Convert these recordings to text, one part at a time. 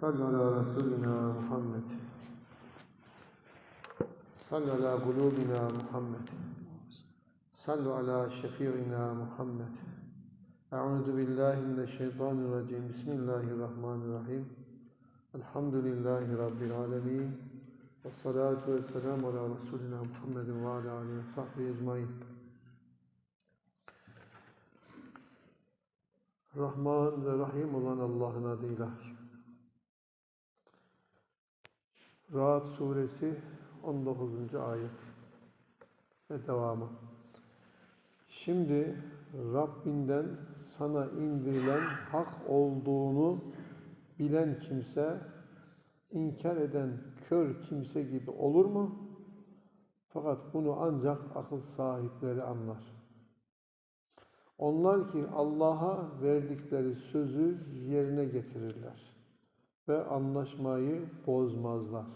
Sallu ala Resulina Muhammed. Sallu ala kulubina Muhammed. Sallu ala şefi'ina Muhammed. Euzu billahi mineşşeytanirracim. Bismillahirrahmanirrahim. Elhamdülillahi rabbil alamin. Ve salatu ve selamu ala Resulina Muhammedin ve ala alihi ve sahbihi ecmaîn. Rahman ve Rahim olan Allah'ın adıyla. Rahat suresi 19. ayet ve devamı. Şimdi Rabbinden sana indirilen hak olduğunu bilen kimse, inkar eden kör kimse gibi olur mu? Fakat bunu ancak akıl sahipleri anlar. Onlar ki Allah'a verdikleri sözü yerine getirirler ve anlaşmayı bozmazlar.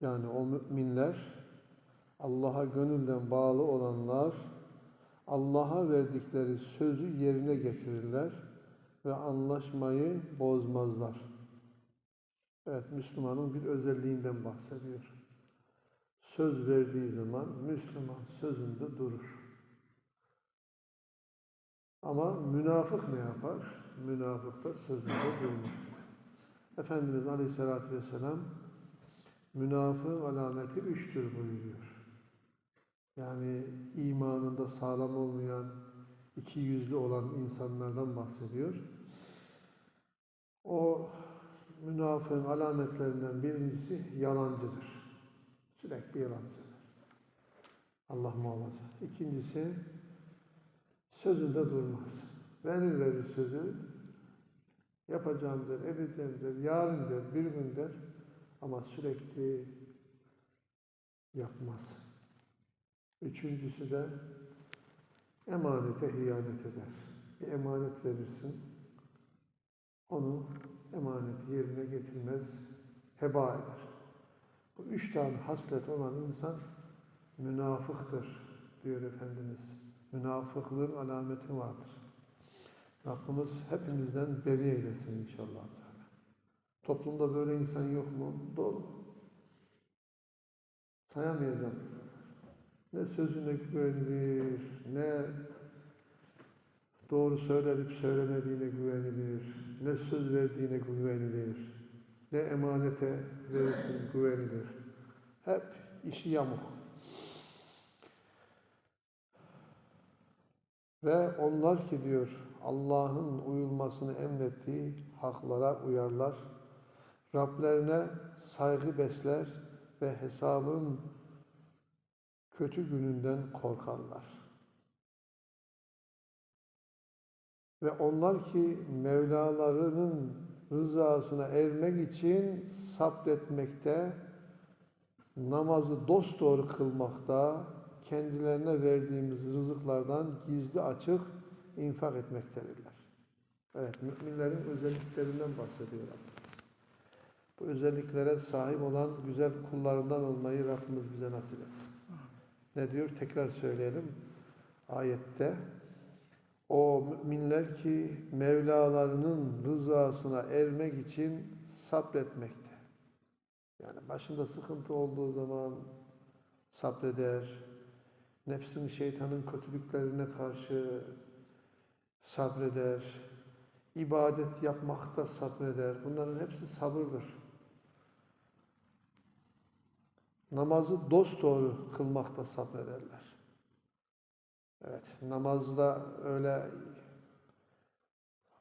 Yani o müminler, Allah'a gönülden bağlı olanlar, Allah'a verdikleri sözü yerine getirirler ve anlaşmayı bozmazlar. Evet, Müslümanın bir özelliğinden bahsediyor. Söz verdiği zaman Müslüman sözünde durur. Ama münafık ne yapar? Münafık da sözünde durmaz. Efendimiz Aleyhisselatü Vesselam münafığın alameti üçtür buyuruyor. Yani imanında sağlam olmayan, iki yüzlü olan insanlardan bahsediyor. O münafığın alametlerinden birincisi yalancıdır. Sürekli yalan söyler. Allah muhafaza. İkincisi sözünde durmaz. Verir verir sözü, yapacağım der, edeceğim der, yarın der, bir gün der ama sürekli yapmaz. Üçüncüsü de emanete hıyanet eder. Bir emanet verirsin, onu emaneti yerine getirmez, heba eder. Bu üç tane haslet olan insan münafıktır diyor Efendimiz münafıklığın alameti vardır. Rabbimiz hepimizden beri eylesin inşallah. Toplumda böyle insan yok mu? Dolu. Sayamayacağım. Ne sözüne güvenilir, ne doğru söylenip söylemediğine güvenilir, ne söz verdiğine güvenilir, ne emanete verirsin güvenilir. Hep işi yamuk. Ve onlar ki diyor Allah'ın uyulmasını emrettiği haklara uyarlar. Rablerine saygı besler ve hesabın kötü gününden korkarlar. Ve onlar ki Mevlalarının rızasına ermek için sabretmekte, namazı dosdoğru kılmakta, kendilerine verdiğimiz rızıklardan gizli açık infak etmektedirler. Evet, müminlerin özelliklerinden bahsediyorlar. Bu özelliklere sahip olan güzel kullarından olmayı Rabbimiz bize nasip etsin. Ne diyor? Tekrar söyleyelim. Ayette o müminler ki Mevlalarının rızasına ermek için sabretmekte. Yani başında sıkıntı olduğu zaman sabreder, nefsin şeytanın kötülüklerine karşı sabreder, ibadet yapmakta sabreder. Bunların hepsi sabırdır. Namazı dosdoğru kılmakta sabrederler. Evet, namazda öyle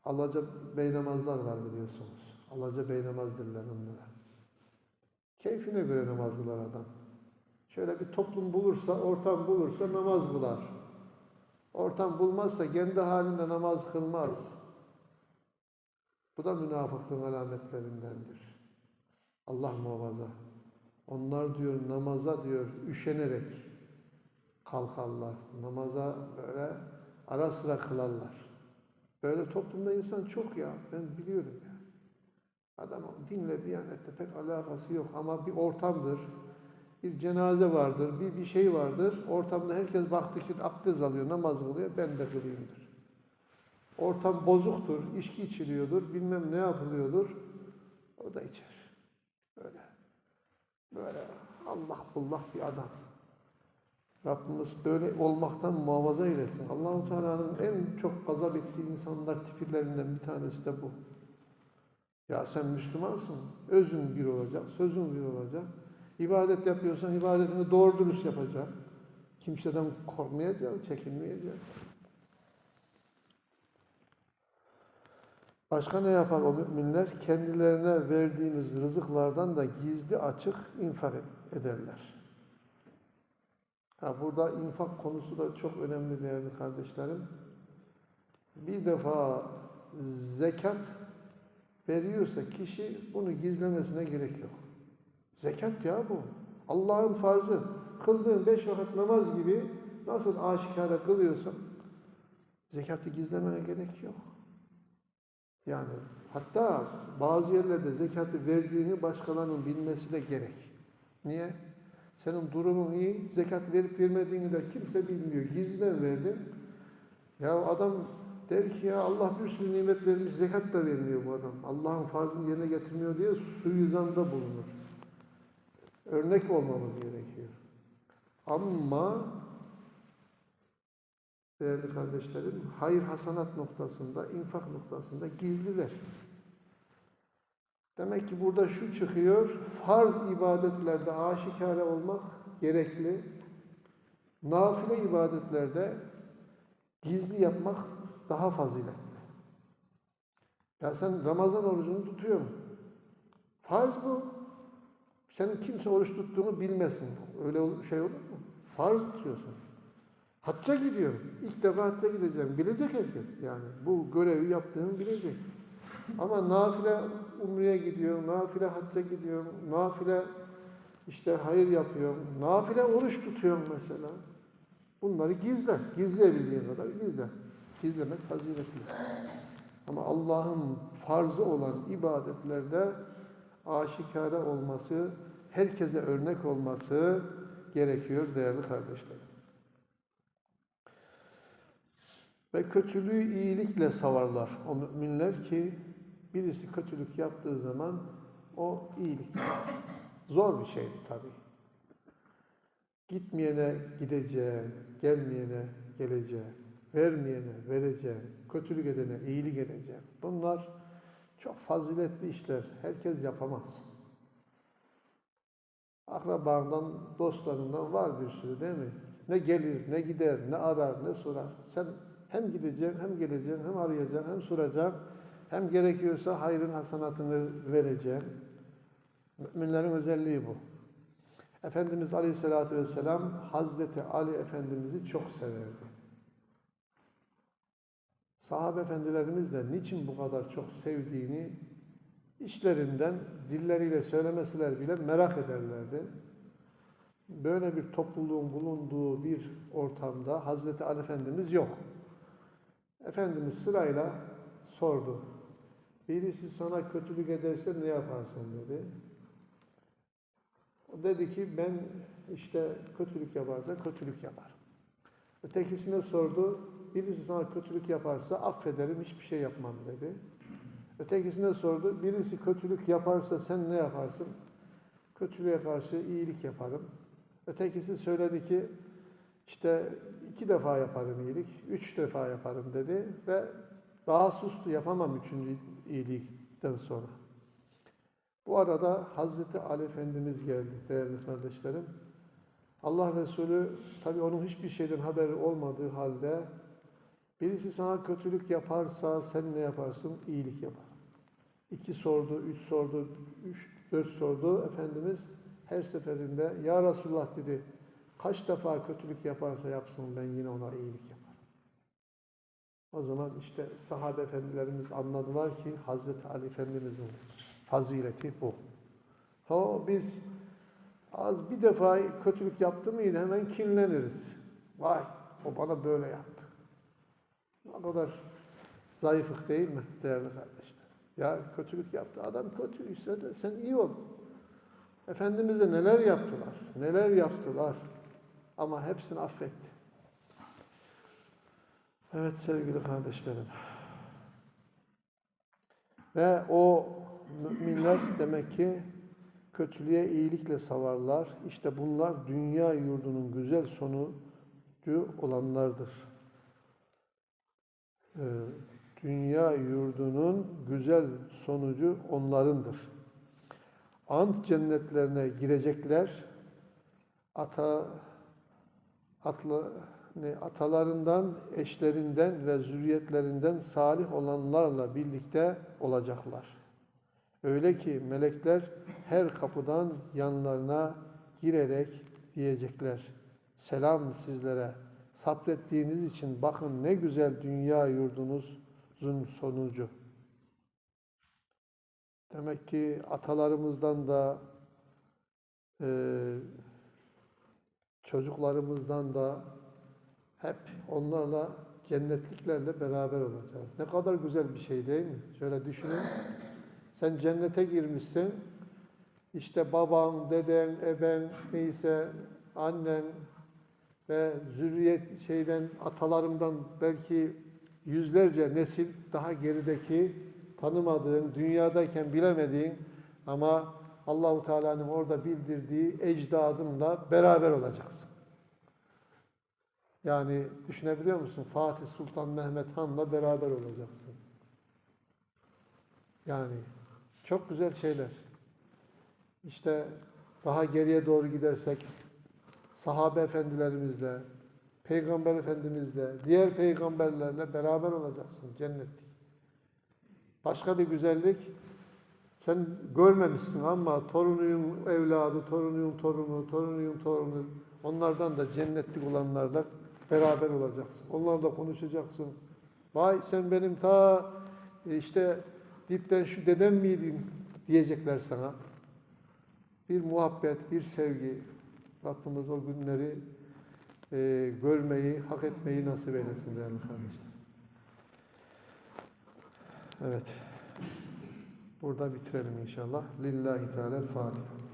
alaca bey namazlar var biliyorsunuz. Alaca bey derler onlara. Keyfine göre namaz kılar adam. Şöyle bir toplum bulursa, ortam bulursa namaz kılar. Ortam bulmazsa kendi halinde namaz kılmaz. Bu da münafıklığın alametlerindendir. Allah muhafaza. Onlar diyor namaza diyor üşenerek kalkarlar. Namaza böyle ara sıra kılarlar. Böyle toplumda insan çok ya. Ben biliyorum ya. Adam dinle diyanette pek alakası yok ama bir ortamdır bir cenaze vardır, bir bir şey vardır. Ortamda herkes baktı ki abdest alıyor, namaz kılıyor, ben de kılayımdır. Ortam bozuktur, içki içiliyordur, bilmem ne yapılıyordur. O da içer. Böyle. Böyle Allah bullah bir adam. Rabbimiz böyle olmaktan muhafaza eylesin. Allahu Teala'nın en çok gazap ettiği insanlar tipilerinden bir tanesi de bu. Ya sen Müslümansın. Özün bir olacak, sözün bir olacak. İbadet yapıyorsan ibadetini doğru dürüst yapacaksın. Kimseden korkmayacaksın, çekinmeyeceksin. Başka ne yapar o müminler? Kendilerine verdiğimiz rızıklardan da gizli açık infak ederler. Ha, burada infak konusu da çok önemli değerli kardeşlerim. Bir defa zekat veriyorsa kişi bunu gizlemesine gerek yok. Zekat ya bu. Allah'ın farzı. Kıldığın beş vakit namaz gibi nasıl aşikara kılıyorsun, zekatı gizlemene gerek yok. Yani hatta bazı yerlerde zekatı verdiğini başkalarının bilmesi de gerek. Niye? Senin durumun iyi, zekat verip vermediğini de kimse bilmiyor. Gizliden verdin. Ya adam der ki ya Allah bir sürü nimet vermiş, zekat da vermiyor bu adam. Allah'ın farzını yerine getirmiyor diye suizanda bulunur. Örnek olmamız gerekiyor. Ama değerli kardeşlerim, hayır hasanat noktasında, infak noktasında gizliler. Demek ki burada şu çıkıyor, farz ibadetlerde aşikare olmak gerekli. Nafile ibadetlerde gizli yapmak daha faziletli. Ya sen Ramazan orucunu tutuyor musun? Farz bu. Senin kimse oruç tuttuğunu bilmesin. Öyle şey olur mu? Farz tutuyorsun. Hacca gidiyorum. İlk defa hacca gideceğim. Bilecek herkes yani. Bu görevi yaptığını bilecek. Ama nafile umreye gidiyorum, nafile hacca gidiyorum, nafile işte hayır yapıyorum, nafile oruç tutuyorum mesela. Bunları gizle, gizleyebildiğin kadar gizle. Gizlemek faziletli. Ama Allah'ın farzı olan ibadetlerde aşikare olması, herkese örnek olması gerekiyor değerli kardeşlerim. Ve kötülüğü iyilikle savarlar o müminler ki birisi kötülük yaptığı zaman o iyilik. Zor bir şey tabii. Gitmeyene gideceğin, gelmeyene geleceğin, vermeyene vereceğin, kötülük edene iyilik edeceğin. Bunlar çok faziletli işler. Herkes yapamaz. Akrabandan, dostlarından var bir sürü değil mi? Ne gelir, ne gider, ne arar, ne sorar. Sen hem gideceksin, hem geleceksin, hem arayacaksın, hem soracaksın. Hem gerekiyorsa hayrın hasanatını vereceksin. Müminlerin özelliği bu. Efendimiz Aleyhisselatü Vesselam Hazreti Ali Efendimiz'i çok severdi. Sahabe efendilerimiz de niçin bu kadar çok sevdiğini işlerinden dilleriyle söylemeseler bile merak ederlerdi. Böyle bir topluluğun bulunduğu bir ortamda Hazreti Ali Efendimiz yok. Efendimiz sırayla sordu. Birisi sana kötülük ederse ne yaparsın dedi. O dedi ki ben işte kötülük yaparsa kötülük yaparım. Ötekisine sordu. Birisi sana kötülük yaparsa affederim hiçbir şey yapmam dedi. Ötekisine sordu. Birisi kötülük yaparsa sen ne yaparsın? Kötülüğe karşı iyilik yaparım. Ötekisi söyledi ki işte iki defa yaparım iyilik, üç defa yaparım dedi ve daha sustu yapamam üçüncü iyilikten sonra. Bu arada Hazreti Ali Efendimiz geldi değerli kardeşlerim. Allah Resulü tabi onun hiçbir şeyden haberi olmadığı halde birisi sana kötülük yaparsa sen ne yaparsın? İyilik yapar. İki sordu, üç sordu, üç, dört sordu. Efendimiz her seferinde Ya Resulullah dedi kaç defa kötülük yaparsa yapsın ben yine ona iyilik yaparım. O zaman işte sahabe efendilerimiz anladılar ki Hazreti Ali Efendimiz'in fazileti bu. Ha biz az bir defa kötülük yaptı mıydı hemen kinleniriz. Vay o bana böyle yaptı. Ne kadar zayıflık değil mi değerli kardeşler? Ya kötülük yaptı. Adam kötüyse de sen iyi ol. Efendimiz'e neler yaptılar? Neler yaptılar? Ama hepsini affetti. Evet sevgili kardeşlerim. Ve o müminler demek ki kötülüğe iyilikle savarlar. İşte bunlar dünya yurdunun güzel sonucu olanlardır. Ee, dünya yurdunun güzel sonucu onlarındır. Ant cennetlerine girecekler. Ata atla, ne, atalarından, eşlerinden ve zürriyetlerinden salih olanlarla birlikte olacaklar. Öyle ki melekler her kapıdan yanlarına girerek diyecekler. Selam sizlere. Sabrettiğiniz için bakın ne güzel dünya yurdunuzun sonucu. Demek ki atalarımızdan da eee çocuklarımızdan da hep onlarla cennetliklerle beraber olacağız. Ne kadar güzel bir şey değil mi? Şöyle düşünün. Sen cennete girmişsin. İşte baban, deden, eben, neyse annen ve zürriyet şeyden atalarımdan belki yüzlerce nesil daha gerideki tanımadığın, dünyadayken bilemediğin ama Allahu Teala'nın orada bildirdiği ecdadınla beraber olacaksın. Yani düşünebiliyor musun? Fatih Sultan Mehmet Han'la beraber olacaksın. Yani çok güzel şeyler. İşte daha geriye doğru gidersek sahabe efendilerimizle, peygamber efendimizle, diğer peygamberlerle beraber olacaksın cennetlik. Başka bir güzellik sen görmemişsin ama torunuyum evladı, torunuyum torunu, torunuyum torunu onlardan da cennetlik olanlarla beraber olacaksın. Onlarla konuşacaksın. Vay sen benim ta e, işte dipten şu dedem miydin diyecekler sana. Bir muhabbet, bir sevgi. Rabbimiz o günleri e, görmeyi, hak etmeyi nasip eylesin değerli kardeşler. Evet. Burada bitirelim inşallah. Lillahi Teala Fatiha.